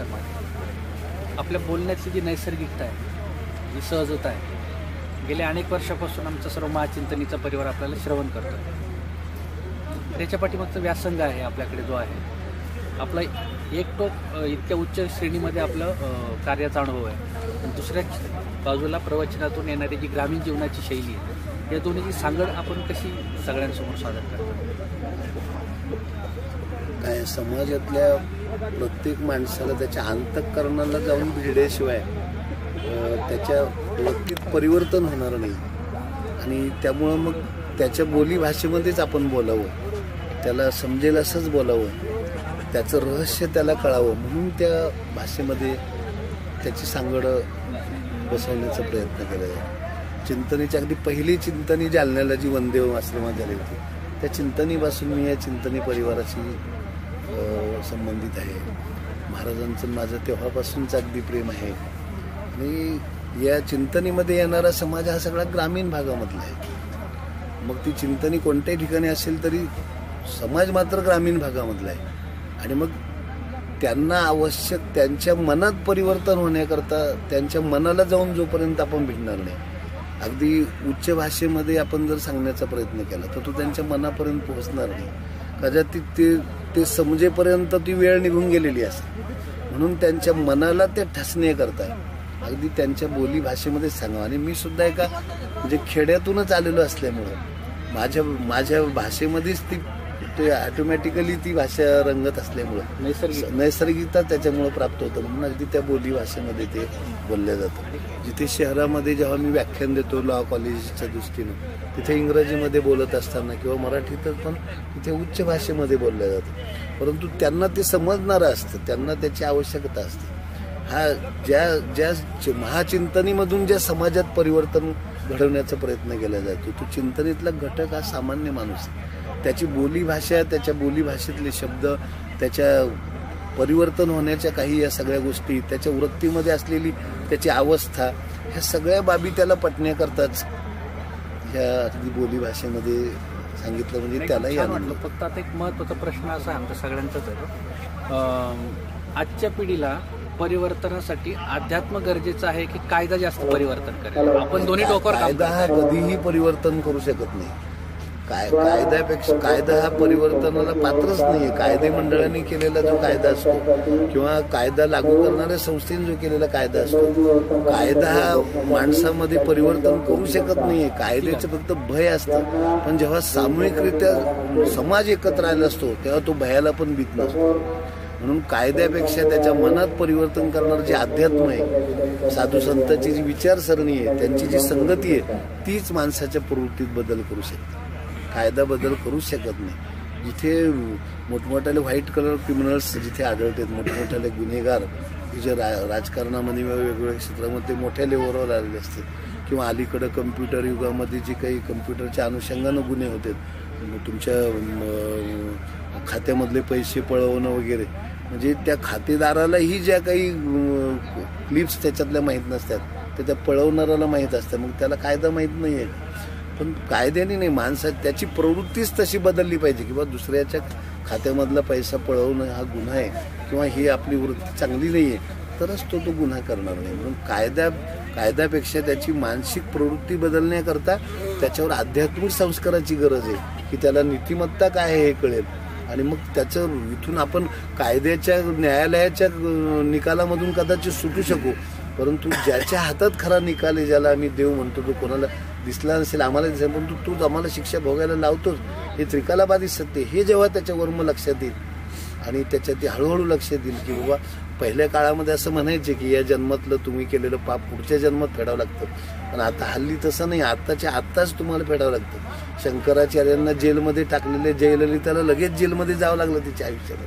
नमस्कार आपल्या बोलण्याची जी नैसर्गिकता आहे जी सहजता आहे गेल्या अनेक वर्षापासून आमचा सर्व महाचिंतनीचा परिवार आपल्याला श्रवण करतो. त्याच्या पाठीमागचं व्यासंग आहे आपल्याकडे जो आहे. आपला एकटोक इतक्या उच्च श्रेणीमध्ये आपलं कार्याचा अनुभव आहे. दुसऱ्या बाजूला प्रवचनातून येणारी जी ग्रामीण जीवनाची शैली आहे या दोन्हीची सांगड आपण कशी सगळ्यांसमोर सादर करतो? काय समाजातल्या प्रत्येक माणसाला त्याच्या अंतःकरणाला जाऊन भिडल्याशिवाय त्याच्या व्यक्तीत परिवर्तन होणार नाही. आणि त्यामुळं मग त्याच्या बोलीभाषेमध्येच आपण बोलावं. त्याला समजेल असंच बोलावं. त्याचं रहस्य त्याला कळावं. म्हणून त्या भाषेमध्ये त्याची सांगड बसवण्याचा प्रयत्न केला आहे चिंतनीच्या अगदी पहिली चिंतनी जालन्याला जी वंदेव आश्रमात झाली होती त्या चिंतनीपासून मी या चिंतनी परिवाराची संबंधित आहे. महाराजांचं माझं तेव्हापासूनच अगदी प्रेम आहे. आणि या चिंतनीमध्ये येणारा समाज हा सगळा ग्रामीण भागामधला आहे. मग ती चिंतनी कोणत्याही ठिकाणी असेल तरी समाज मात्र ग्रामीण भागामधला आहे. आणि मग त्यांना आवश्यक त्यांच्या मनात परिवर्तन होण्याकरता त्यांच्या मनाला जाऊन जोपर्यंत आपण भेटणार नाही अगदी उच्च भाषेमध्ये आपण जर सांगण्याचा प्रयत्न केला तर तो त्यांच्या मनापर्यंत पोहोचणार नाही. कदाचित ते ते समजेपर्यंत ती वेळ निघून गेलेली असते. म्हणून त्यांच्या मनाला ते ठसणे करतात अगदी त्यांच्या बोली भाषेमध्ये सांगावं. आणि मी सुद्धा एका म्हणजे खेड्यातूनच आलेलो असल्यामुळं माझ्या माझ्या भाषेमध्येच ती ते ऑटोमॅटिकली ती भाषा रंगत असल्यामुळं. नैसर्गिक. नैसर्गिकता त्याच्यामुळं प्राप्त होतं म्हणून अगदी त्या बोली भाषेमध्ये ते बोललं जातं. जिथे शहरामध्ये जेव्हा मी व्याख्यान देतो लॉ कॉलेजच्या दृष्टीनं तिथे इंग्रजीमध्ये बोलत असताना किंवा मराठीतच पण तिथे उच्च भाषेमध्ये बोललं जातं. परंतु त्यांना ते समजणारं असतं त्यांना त्याची आवश्यकता असते. हा ज्या ज्या महाचिंतनीमधून ज्या समाजात परिवर्तन घडवण्याचा प्रयत्न केला जातो तो चिंतनेतला घटक हा सामान्य माणूस आहे. त्याची बोलीभाषा त्याच्या बोलीभाषेतले शब्द त्याच्या परिवर्तन होण्याच्या काही या सगळ्या गोष्टी त्याच्या वृत्तीमध्ये असलेली त्याची अवस्था ह्या सगळ्या बाबी त्याला पटण्याकरताच ह्या अगदी बोलीभाषेमध्ये सांगितलं म्हणजे त्यालाही वाटलं. फक्त आता एक महत्त्वाचा प्रश्न असा आहे आमच्या सगळ्यांचाच आहे. आजच्या पिढीला परिवर्तनासाठी अध्यात्म गरजेचं आहे की कायदा जास्त परिवर्तन करेल? आपण दोन्ही डोक्यावर काम कायदा हा कधीही परिवर्तन करू शकत नाही. काय कायद्यापेक्षा कायदा हा परिवर्तनाला पात्रच नाहीये. कायदे मंडळाने केलेला जो कायदा असतो किंवा कायदा लागू करणाऱ्या संस्थेने जो केलेला कायदा असतो कायदा हा माणसामध्ये परिवर्तन करू शकत नाही आहे कायद्याचं फक्त भय असतं. पण जेव्हा सामूहिकरित्या समाज एकत्र आला असतो तेव्हा तो भयाला पण भीत नसतो. म्हणून कायद्यापेक्षा त्याच्या मनात परिवर्तन करणारं जे अध्यात्म आहे साधू संतांची जी विचारसरणी आहे त्यांची जी संगती आहे तीच माणसाच्या प्रवृत्तीत बदल करू शकते. कायदा बदल करू शकत नाही. जिथे मोठमोठ्याले व्हाईट कलर क्रिमिनल्स जिथे आढळतात मोठमोठ्याले गुन्हेगार जे रा राजकारणामध्ये वेगवेगळ्या क्षेत्रामध्ये मोठ्या लेवलवर आलेले असते. किंवा अलीकडं कम्प्युटर युगामध्ये जे काही कम्प्युटरच्या अनुषंगानं गुन्हे होते तुमच्या खात्यामधले पैसे पळवणं वगैरे. म्हणजे त्या खातेदारालाही ज्या काही क्लिप्स त्याच्यातल्या माहीत नसतात त्या त्या पळवणाऱ्याला माहीत असतात. मग त्याला कायदा माहीत नाही आहे पण कायद्याने नाही माणसात त्याची प्रवृत्तीच तशी बदलली पाहिजे किंवा दुसऱ्याच्या खात्यामधला पैसा पळवणं हा गुन्हा आहे किंवा ही आपली वृत्ती चांगली नाही आहे तरच तो तो गुन्हा करणार नाही. म्हणून कायद्या कायद्यापेक्षा त्याची मानसिक प्रवृत्ती बदलण्याकरता त्याच्यावर आध्यात्मिक संस्काराची गरज आहे की त्याला नीतिमत्ता काय आहे हे कळेल. आणि मग त्याचं इथून आपण कायद्याच्या न्यायालयाच्या निकालामधून कदाचित सुटू शकू. परंतु ज्याच्या हातात खरा निकाल आहे ज्याला आम्ही देव म्हणतो तो कोणाला दिसला नसेल आम्हाला दिसेल परंतु तूच आम्हाला शिक्षा भोगायला लावतोच हे त्रिकालाबाधित सत्य हे जेव्हा त्याच्या वर्म लक्षात येईल आणि त्याच्यात ते हळूहळू लक्ष देईल की बाबा पहिल्या काळामध्ये असं म्हणायचे की या जन्मातलं तुम्ही केलेलं पाप पुढच्या जन्मात फेडावं लागतं. पण आता हल्ली तसं नाही आत्ताच्या आत्ताच तुम्हाला फेडावं लागतं. शंकराचार्यांना जेलमध्ये टाकलेले जयललिताला लगेच जेलमध्ये जावं लागलं तिच्या आयुष्यात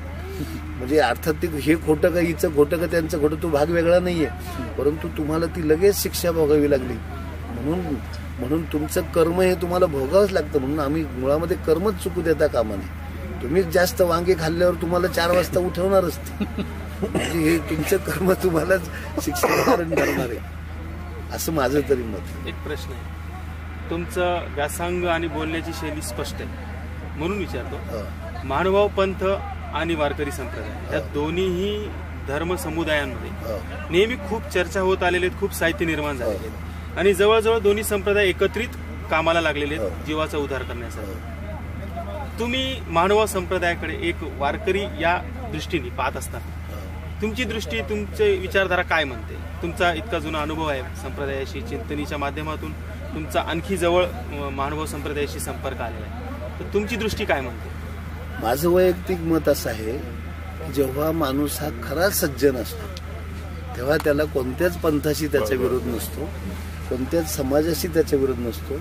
म्हणजे अर्थात ते हे खोटं का हिचं खोटं का त्यांचं खोटं तो भाग वेगळा नाहीये. परंतु तुम्हाला ती लगेच शिक्षा भोगावी लागली. म्हणून म्हणून तुमचं कर्म हे तुम्हाला भोगावंच लागतं म्हणून आम्ही मुळामध्ये कर्मच चुकू देता कामा नये तुम्हीच जास्त वांगे खाल्ल्यावर तुम्हाला चार वाजता उठवणारच. म्हणजे हे तुमचं कर्म तुम्हालाच शिक्षण कारण ठरणार आहे. असं माझं तरी मत. एक प्रश्न आहे. तुमचं व्यासंग आणि बोलण्याची शैली स्पष्ट आहे. म्हणून विचारतो. हो. महानुभाव पंथ आणि वारकरी संप्रदाय. या दोन्हीही धर्म समुदायांमध्ये. हो. नेहमी खूप चर्चा होत आलेले आहेत खूप साहित्य निर्माण झालेले आहेत. आणि जवळजवळ दोन्ही संप्रदाय एकत्रित कामाला लागलेले आहेत हो. जीवाचा उद्धार करण्यासाठी. तुम्ही मानवा संप्रदायाकडे एक वारकरी या दृष्टीने पाहत असताना तुमची दृष्टी तुमची विचारधारा काय म्हणते? तुमचा इतका जुना अनुभव आहे संप्रदायाशी चिंतनीच्या माध्यमातून तुमचा आणखी जवळ मानव संप्रदायाशी संपर्क आलेला आहे. तर तुमची दृष्टी काय म्हणते? माझं वैयक्तिक मत असं आहे की जेव्हा माणूस हा खरा सज्जन असतो तेव्हा त्याला कोणत्याच पंथाशी त्याचा विरोध नसतो. कोणत्याच समाजाशी त्याचा विरोध नसतो.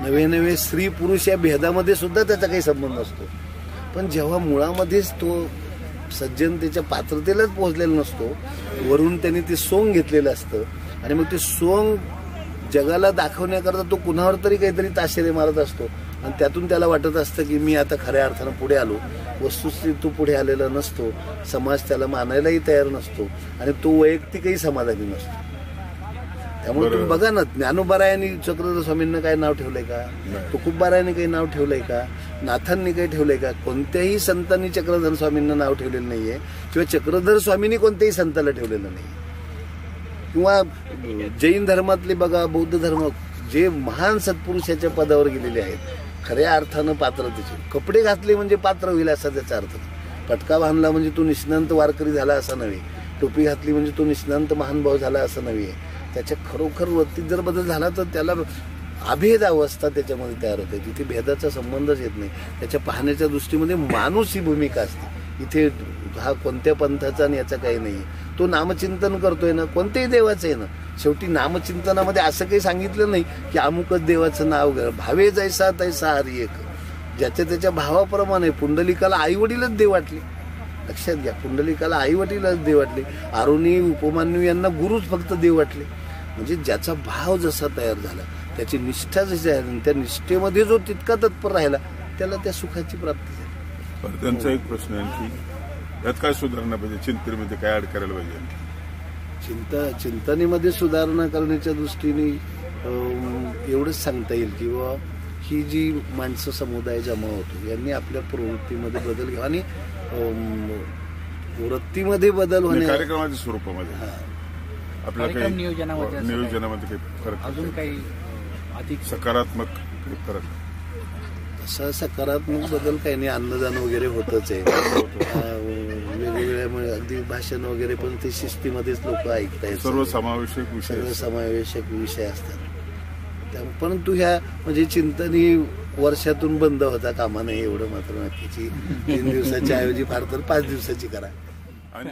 नवे नवे स्त्री पुरुष या भेदामध्ये सुद्धा त्याचा काही संबंध नसतो. पण जेव्हा मुळामध्येच तो सज्जनतेच्या पात्रतेलाच पोहोचलेला नसतो वरून त्यांनी ते सोंग घेतलेलं असतं. आणि मग ते सोंग जगाला दाखवण्याकरता तो कुणावर तरी काहीतरी ताशेरे मारत असतो. आणि त्यातून त्याला वाटत असतं की मी आता खऱ्या अर्थानं पुढे आलो. वस्तुस्थिती तो पुढे आलेला नसतो. समाज त्याला मानायलाही तयार नसतो. आणि तो वैयक्तिकही समाधानी नसतो. त्यामुळे तुम्ही बघा ना ज्ञानोबारायांनी चक्रधर स्वामींना काय नाव ठेवलंय का? तुकुबारायांनी काही नाव ठेवलंय का? नाथांनी काही ठेवलंय का? कोणत्याही संतांनी चक्रधर स्वामींना नाव ठेवलेलं नाहीये. किंवा चक्रधर स्वामींनी कोणत्याही संताला ठेवलेलं नाही किंवा जैन धर्मातले बघा बौद्ध धर्म जे महान सत्पुरुषाच्या पदावर गेलेले आहेत खऱ्या अर्थानं पात्रतेचे कपडे घातले म्हणजे पात्र होईल असा त्याचा अर्थ. पटका बांधला म्हणजे तो निष्णांत वारकरी झाला असा नव्हे. टोपी घातली म्हणजे तो निष्णांत महान भाव झाला असं नव्हे. त्याच्या खरोखर वरती जर बदल झाला तर त्याला अभेद अवस्था त्याच्यामध्ये तयार होते. जिथे भेदाचा संबंधच येत नाही. त्याच्या पाहण्याच्या दृष्टीमध्ये माणूस ही भूमिका असते. इथे हा कोणत्या पंथाचा आणि याचा काही नाही. तो नामचिंतन करतोय ना कोणत्याही देवाचं आहे ना. शेवटी नामचिंतनामध्ये असं काही सांगितलं नाही की अमुकच देवाचं नाव घ्या. भावे जैसा तैसा हरी एक. ज्याच्या त्याच्या भावाप्रमाणे पुंडलिकाला आई वडीलच देव वाटले. लक्षात घ्या पुंडलिकाला आई वडीलच देव वाटले. आरुणी उपमान्यू यांना गुरुच फक्त देव वाटले. म्हणजे ज्याचा भाव जसा तयार झाला त्याची निष्ठा जशी आहे आणि त्या निष्ठेमध्ये जो तितका तत्पर राहिला त्याला त्या सुखाची प्राप्ती झाली. त्यांचा एक प्रश्न आहे आणखी यात काय सुधारणा पाहिजे? चिंतनेमध्ये काय ऍड करायला पाहिजे? चिंता चिंतनेमध्ये सुधारणा करण्याच्या दृष्टीने एवढंच सांगता येईल की बुवा ही जी माणसं समुदाय जमा होतो यांनी आपल्या प्रवृत्तीमध्ये बदल घ्यावा आणि वृत्तीमध्ये बदल म्हणजे होणे कार्यक्रमाच्या स्वरूपामध्ये. आपल्याला कार्यक्रम काही नियोजनामध्ये असं नियोजनामध्ये काही फरक अजून काही अधिक सकारात्मक काही फरक असा सकारात्मक बदल काही नाही अन्नदान वगैरे होतच आहे. अं, वेगवेगळ्या म्हणजे अगदी भाषण वगैरे पण ते शिस्तीमध्येच लोक ऐकतायत सर्वसमावेशक विषय सगळं समावेशक विषय असतात. त्या परंतु ह्या म्हणजे चिंतन ही वर्षातून बंद होता कामा नये एवढं मात्र नक्कीची. तीन दिवसाच्या ऐवजी फार तर पाच दिवसाची करा. आणि